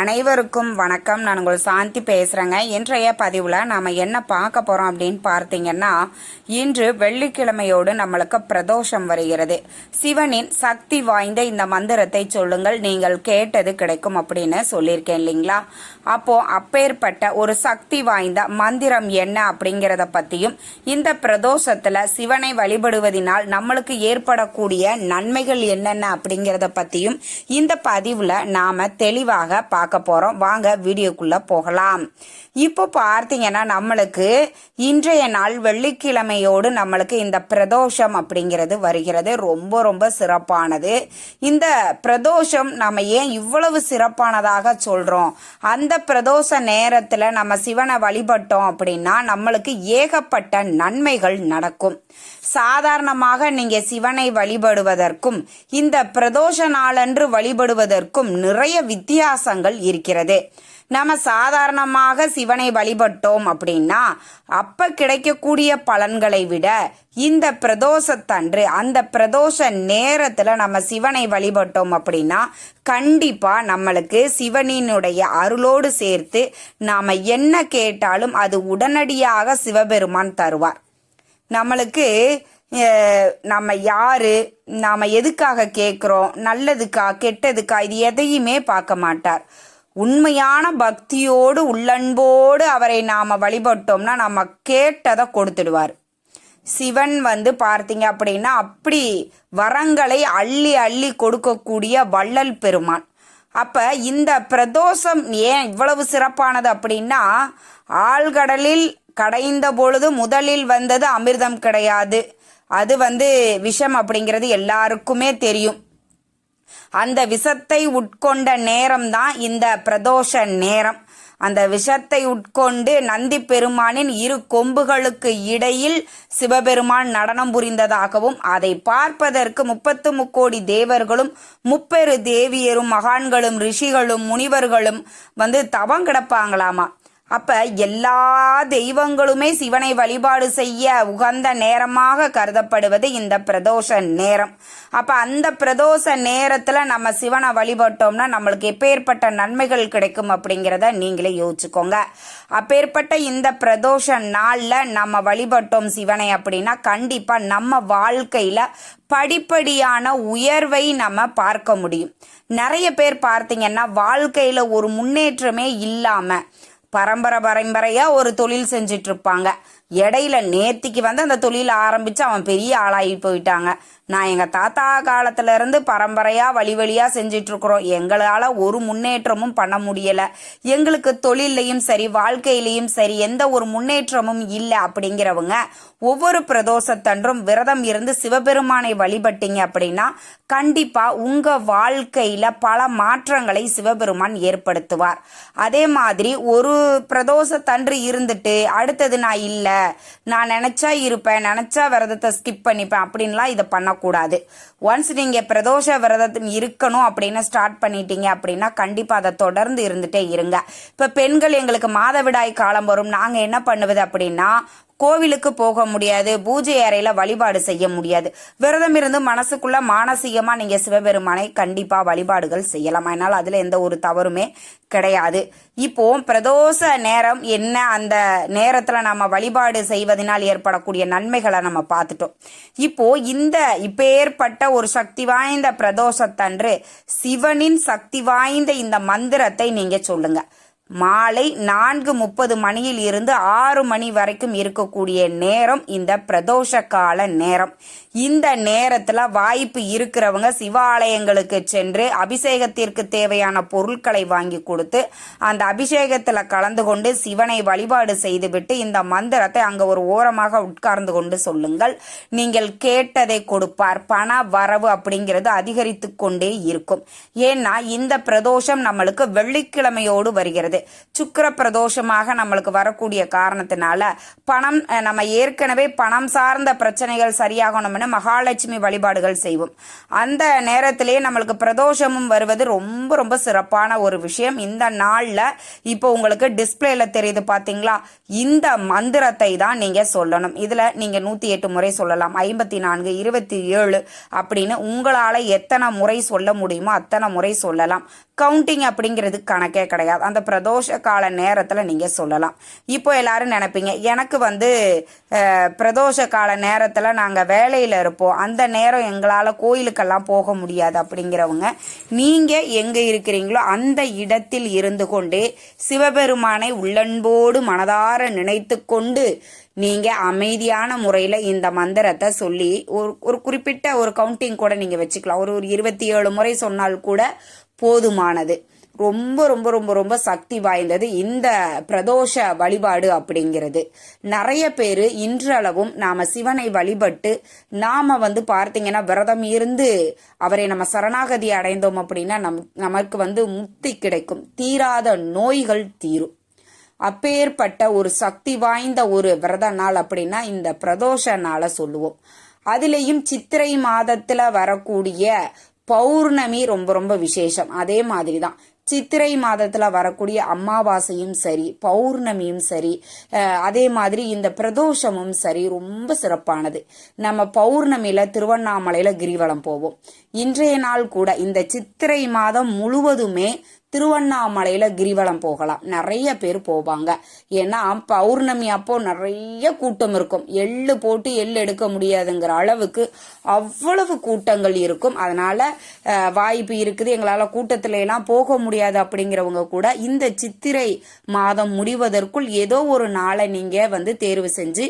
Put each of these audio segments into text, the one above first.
அனைவருக்கும் வணக்கம். நான் உங்கள் சாந்தி பேசுகிறேங்க இன்றைய பதிவில் நாம் என்ன பார்க்க போகிறோம் அப்படின்னு பார்த்தீங்கன்னா இன்று வெள்ளிக்கிழமையோடு நம்மளுக்கு பிரதோஷம் வருகிறது. சிவனின் சக்தி வாய்ந்த இந்த மந்திரத்தை சொல்லுங்கள். நீங்கள் கேட்டது கிடைக்கும் அப்படின்னு சொல்லியிருக்கேன் இல்லைங்களா? அப்போ அப்பேற்பட்ட ஒரு சக்தி வாய்ந்த மந்திரம் என்ன அப்படிங்கிறத பற்றியும் இந்த பிரதோஷத்தில் சிவனை வழிபடுவதனால் நம்மளுக்கு ஏற்படக்கூடிய நன்மைகள் என்னென்ன அப்படிங்கிறத பற்றியும் இந்த பதிவில் நாம் தெளிவாக பார்க்க போகிறோம் வாங்க வீடியோக்குள்ளே போகலாம். இப்போ பார்த்தீங்கன்னா நம்மளுக்கு இன்றைய நாள் வெள்ளிக்கிழமையோடு நம்மளுக்கு இந்த பிரதோஷம் அப்படிங்கிறது வருகிறது. ரொம்ப ரொம்ப சிறப்பானது. இந்த பிரதோஷம் நம்ம ஏன் இவ்வளவு சிறப்பானதாக சொல்கிறோம் அந்த பிரதோஷ நேரத்தில் நம்ம சிவனை வழிபட்டோம் அப்படின்னா நம்மளுக்கு ஏகப்பட்ட நன்மைகள் நடக்கும். சாதாரணமாக நீங்க சிவனை வழிபடுவதற்கும் இந்த பிரதோஷ நாளன்று வழிபடுவதற்கும் நிறைய வித்தியாசங்கள் இருக்கிறது. நம்ம சாதாரணமாக சிவனை வழிபட்டோம் அப்படின்னா அப்ப கிடைக்கக்கூடிய பலன்களை விட இந்த பிரதோஷத்தன்று அந்த பிரதோஷ நேரத்துல நம்ம சிவனை வழிபட்டோம் அப்படின்னா கண்டிப்பா நம்மளுக்கு சிவனினுடைய அருளோடு சேர்த்து நாம என்ன கேட்டாலும் அது உடனடியாக சிவபெருமான் தருவார். நம்மளுக்கு நம்ம யாரு நாம எதுக்காக கேட்குறோம் நல்லதுக்கா கெட்டதுக்கா இது எதையுமே பார்க்க மாட்டார். உண்மையான பக்தியோடு உள்ளன்போடு அவரை நாம வழிபட்டோம்னா நம்ம கேட்டதை கொடுத்துடுவார். சிவன் வந்து பார்த்தீங்க அப்படின்னா அப்படி வரங்களை அள்ளி அள்ளி கொடுக்கக்கூடிய வள்ளல் பெருமான். அப்ப இந்த பிரதோஷம் ஏன் இவ்வளவு சிறப்பானது அப்படின்னா ஆழ்கடலில் கடைந்த பொழுது முதலில் வந்தது அமிர்தம் கிடையாது. அது வந்து விஷம் அப்படிங்கிறது எல்லாருக்குமே தெரியும். அந்த விஷத்தை உட்கொண்ட நேரம் தான் இந்த பிரதோஷ நேரம். அந்த விஷத்தை உட்கொண்டு நந்தி பெருமானின் இரு கொம்புகளுக்கு இடையில் சிவபெருமான் நடனம் புரிந்ததாகவும் அதை பார்ப்பதற்கு முப்பத்து முக்கோடி தேவர்களும் முப்பெரு தேவியரும் மகான்களும் ரிஷிகளும் முனிவர்களும் வந்து தவம் கிடப்பாங்களாமா? அப்ப எல்லா தெய்வங்களுமே சிவனை வழிபாடு செய்ய உகந்த நேரமாக கருதப்படுவது இந்த பிரதோஷ நேரம். அப்ப அந்த பிரதோஷ நேரத்துல நம்ம சிவனை வழிபட்டோம்னா நம்மளுக்கு எப்பேற்பட்ட நன்மைகள் கிடைக்கும் அப்படிங்கிறத நீங்களே யோசிச்சுக்கோங்க. அப்பேற்பட்ட இந்த பிரதோஷ நாள்ல நம்ம வழிபட்டோம் சிவனை அப்படின்னா கண்டிப்பா நம்ம வாழ்க்கையில படிப்படியான உயர்வை நம்ம பார்க்க முடியும். நிறைய பேர் பார்த்தீங்கன்னா வாழ்க்கையில ஒரு முன்னேற்றமே இல்லாம பரம்பரை பரம்பரையா ஒரு தொழில் செஞ்சுட்டு இருப்பாங்க இடையில நேர்த்திக்கு வந்து அந்த தொழில் ஆரம்பிச்சு அவன் பெரிய ஆளாகி போயிட்டாங்க. நான் எங்க தாத்தா காலத்துல இருந்து பரம்பரையா வழி வழியா செஞ்சுட்டு இருக்கிறோம் எங்களால ஒரு முன்னேற்றமும் பண்ண முடியல. எங்களுக்கு தொழிலையும் சரி வாழ்க்கையிலையும் சரி எந்த ஒரு முன்னேற்றமும் இல்லை அப்படிங்கிறவங்க ஒவ்வொரு பிரதோஷத்தன்றும் விரதம் இருந்து சிவபெருமானை வழிபட்டீங்க அப்படின்னா கண்டிப்பா உங்க வாழ்க்கையில பல மாற்றங்களை சிவபெருமான் ஏற்படுத்துவார். அதே மாதிரி ஒரு பிரதோஷத்தன்று இருந்துட்டு அடுத்தது நான் இல்லை நான் நினைச்சா இருப்பேன் நினைச்சா விரதத்தை ஸ்கிப் பண்ணிப்பேன் அப்படின்லாம் இதை பண்ணக்கூடாது. ஒன்ஸ் நீங்கள் பிரதோஷ விரதம் இருக்கணும் அப்படின்னு ஸ்டார்ட் பண்ணிட்டீங்க அப்படின்னா கண்டிப்பாக அதை தொடர்ந்து இருந்துட்டே இருங்க. இப்போ பெண்கள் எங்களுக்கு மாதவிடாய் காலம் வரும். நாங்கள் என்ன பண்ணுவது அப்படின்னா கோவிலுக்கு போக முடியாது பூஜை அறையில வழிபாடு செய்ய முடியாது. விரதம் இருந்து மனசுக்குள்ள மானசீகமா நீங்க சிவபெருமானை கண்டிப்பா வழிபாடுகள் செய்யலாம். அதனால அதுல எந்த ஒரு தவறுமே கிடையாது. இப்போ பிரதோஷ நேரம் என்ன அந்த நேரத்துல நம்ம வழிபாடு செய்வதனால் ஏற்படக்கூடிய நன்மைகளை நம்ம பார்த்துட்டோம். இப்போ இந்த இப்ப ஏற்பட்ட ஒரு சக்தி வாய்ந்த பிரதோஷத்தன்று சிவனின் சக்தி வாய்ந்த இந்த மந்திரத்தை நீங்க சொல்லுங்க. மாலை நான்கு முப்பது மணியில் இருந்து ஆறு மணி வரைக்கும் இருக்கக்கூடிய நேரம் இந்த பிரதோஷ கால நேரம். இந்த நேரத்துல வாய்ப்பு இருக்கிறவங்க சிவாலயங்களுக்கு சென்று அபிஷேகத்திற்கு தேவையான பொருட்களை வாங்கி கொடுத்து அந்த அபிஷேகத்துல கலந்து கொண்டு சிவனை வழிபாடு செய்துவிட்டு இந்த மந்திரத்தை அங்க ஒரு ஓரமாக உட்கார்ந்து கொண்டு சொல்லுங்கள். நீங்கள் கேட்டதை கொடுப்பார். பண வரவு அப்படிங்கிறது அதிகரித்து கொண்டே இருக்கும். ஏன்னா இந்த பிரதோஷம் நம்மளுக்கு வெள்ளிக்கிழமையோடு வருகிறது. சுக்கிர பிரதோஷமாக நம்மளுக்கு வரக்கூடிய காரணத்தினால பணம் நம்ம ஏற்கனவே பணம் சார்ந்த பிரச்சனைகள் சரியாகணும்னு மகாலட்சுமி வழிபாடுகள் செய்வோம். அந்த நேரத்திலேயே நம்மளுக்கு பிரதோஷமும் வருவது ரொம்ப ரொம்ப சிறப்பான ஒரு விஷயம். இந்த நாளில் இப்போ உங்களுக்கு டிஸ்பிளேல தெரியுது பார்த்தீங்களா இந்த மந்திரத்தை தான் நீங்க சொல்லணும். இதுல நீங்க நூத்தி எட்டு முறை சொல்லலாம். ஐம்பத்தி நான்கு இருபத்தி ஏழு அப்படின்னு உங்களால எத்தனை முறை சொல்ல முடியுமோ அத்தனை முறை சொல்லலாம். கவுண்டிங் அப்படிங்கிறது கணக்கே கிடையாது. அந்த பிரதோஷ கால நேரத்தில் நீங்கள் சொல்லலாம். இப்போ எல்லாரும் நினைப்பீங்க எனக்கு வந்து பிரதோஷ கால நேரத்தில் நாங்கள் வேலையில் இருப்போம். அந்த நேரம் எங்களால் கோயிலுக்கெல்லாம் போக முடியாது அப்படிங்கிறவங்க நீங்கள் எங்கே இருக்கிறீங்களோ அந்த இடத்தில் இருந்து கொண்டே சிவபெருமானை உள்ளன்போடு மனதார நினைத்து கொண்டு நீங்கள் அமைதியான முறையில் இந்த மந்திரத்தை சொல்லி ஒரு ஒரு குறிப்பிட்ட ஒரு கவுண்டிங் கூட நீங்கள் வச்சுக்கலாம். ஒரு ஒரு இருபத்தி ஏழு முறை சொன்னால் கூட போதுமானது. ரொம்ப ரொம்ப ரொம்ப ரொம்ப சக்தி வாய்ந்தது இந்த பிரதோஷ வழிபாடு அப்படிங்கிறது. நிறைய பேர் இன்றளவும் நாம சிவனை வழிபட்டு நாம வந்து பார்த்தீங்கன்னா விரதம் இருந்து அவரை நம்ம சரணாகதி அடைந்தோம் அப்படின்னா நம் நமக்கு வந்து முக்தி கிடைக்கும். தீராத நோய்கள் தீரும். அப்பேற்பட்ட ஒரு சக்தி வாய்ந்த ஒரு விரத நாள் அப்படின்னா இந்த பிரதோஷ நாளை சொல்லுவோம். அதுலேயும் சித்திரை மாதத்துல வரக்கூடிய பௌர்ணமி ரொம்ப ரொம்ப விசேஷம். அதே மாதிரி தான் சித்திரை மாதத்துல வரக்கூடிய அமாவாசையும் சரி பௌர்ணமியும் சரி அதே மாதிரி இந்த பிரதோஷமும் சரி ரொம்ப சிறப்பானது. நம்ம பௌர்ணமியில திருவண்ணாமலையில கிரிவலம் போவோம். இன்றைய நாள் கூட இந்த சித்திரை மாதம் முழுவதுமே திருவண்ணாமலையில கிரிவலம் போகலாம். நிறைய பேர் போவாங்க. ஏன்னா பௌர்ணமி அப்போ நிறைய கூட்டம் இருக்கும். எள்ளு போட்டு எள்ளு எடுக்க முடியாதுங்கிற அளவுக்கு அவ்வளவு கூட்டங்கள் இருக்கும். அதனால வாய்ப்பு இருக்குது. எங்களால கூட்டத்துல எல்லாம் போக முடியாது அப்படிங்கிறவங்க கூட இந்த சித்திரை மாதம் முடிவதற்குள் ஏதோ ஒரு நாளை நீங்க வந்து தேர்வு செஞ்சு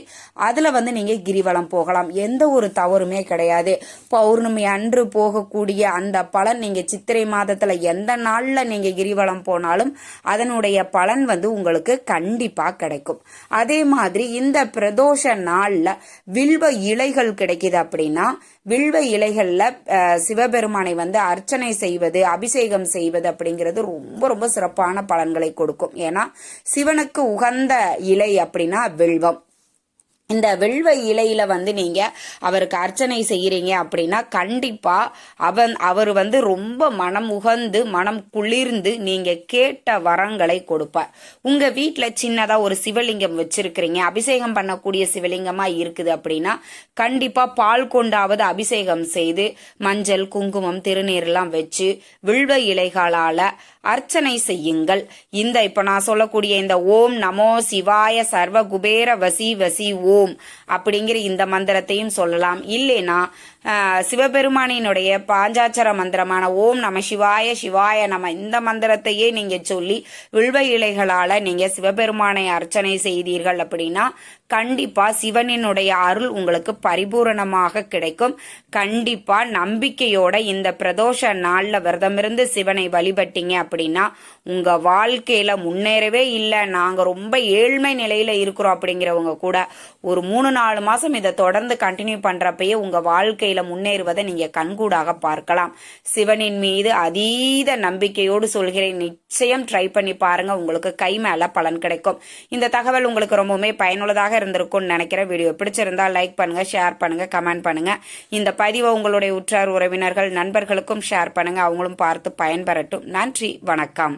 அதுல வந்து நீங்க கிரிவலம் போகலாம். எந்த ஒரு தவறுமே கிடையாது. பௌர்ணமி அன்று போகக்கூடிய அந்த பலன் நீங்க சித்திரை மாதத்துல எந்த நாள்ல நீங்க கிரிவலம் போனாலும் அதனுடைய பலன் வந்து உங்களுக்கு கண்டிப்பா கிடைக்கும். அதே மாதிரி இந்த பிரதோஷ நாள்ல வில்வ இலைகள் கிடைக்குது அப்படின்னா வில்வ இலைகள்ல சிவபெருமானை வந்து அர்ச்சனை செய்வது அபிஷேகம் செய்வது அப்படிங்கிறது ரொம்ப ரொம்ப சிறப்பான பலன்களை கொடுக்கும். ஏன்னா சிவனுக்கு உகந்த இலை அப்படின்னா வில்வம். இந்த வெள்வை இலையில வந்து நீங்க அவருக்கு அர்ச்சனை செய்யறீங்க அப்படின்னா கண்டிப்பா அவன் அவர் வந்து ரொம்ப மனம் உகந்து மனம் குளிர்ந்து நீங்க கேட்ட வரங்களை கொடுப்பார். உங்க வீட்டுல சின்னதா ஒரு சிவலிங்கம் வச்சிருக்கிறீங்க. அபிஷேகம் பண்ணக்கூடிய சிவலிங்கமா இருக்குது அப்படின்னா கண்டிப்பா பால் கொண்டாவது அபிஷேகம் செய்து மஞ்சள் குங்குமம் திருநீர்லாம் வச்சு வில்வ இலைகளால அர்ச்சனை செய்யுங்கள். இந்த இப்ப நான் சொல்லக்கூடிய இந்த ஓம் நமோ சிவாய சர்வ குபேர வசி வசி ஓம் அப்படிங்கிற இந்த மந்திரத்தையும் சொல்லலாம். இல்லைனா சிவபெருமானினுடைய பாஞ்சாட்சர மந்திரமான ஓம் நம சிவாய சிவாய நம இந்த மந்திரத்தையே நீங்க சொல்லி வில்வ இலைகளால நீங்க சிவபெருமானை அர்ச்சனை செய்தீர்கள் அப்படின்னா கண்டிப்பா சிவனினுடைய அருள் உங்களுக்கு பரிபூரணமாக கிடைக்கும். கண்டிப்பா நம்பிக்கையோட இந்த பிரதோஷ நாள்ல விரதமிருந்து சிவனை வழிபட்டீங்க அப்படின்னா உங்க வாழ்க்கையில முன்னேறவே இல்லை. நாங்க ரொம்ப ஏழ்மை நிலையில இருக்கிறோம் அப்படிங்கிறவங்க கூட ஒரு மூணு நாலு மாசம் இதை தொடர்ந்து கண்டினியூ பண்றப்பயே உங்க வாழ்க்கையில முன்னேறுவதை நீங்க கண்கூடாக பார்க்கலாம். சிவனின் மீது அதீத நம்பிக்கையோடு சொல்கிறேன். நிச்சயம் ட்ரை பண்ணி பாருங்க. உங்களுக்கு கை மேல பலன் கிடைக்கும். இந்த தகவல் உங்களுக்கு ரொம்பவுமே பயனுள்ளதாக இருந்திருக்கும்னு நினைக்கிறேன். வீடியோ பிடிச்சிருந்தா லைக் பண்ணுங்க ஷேர் பண்ணுங்க கமெண்ட் பண்ணுங்க. இந்த பதிவை உங்களுடைய உற்றார் உறவினர்கள் நண்பர்களுக்கும் ஷேர் பண்ணுங்க. அவங்களும் பார்த்து பயன்பெறட்டும். நன்றி வணக்கம்.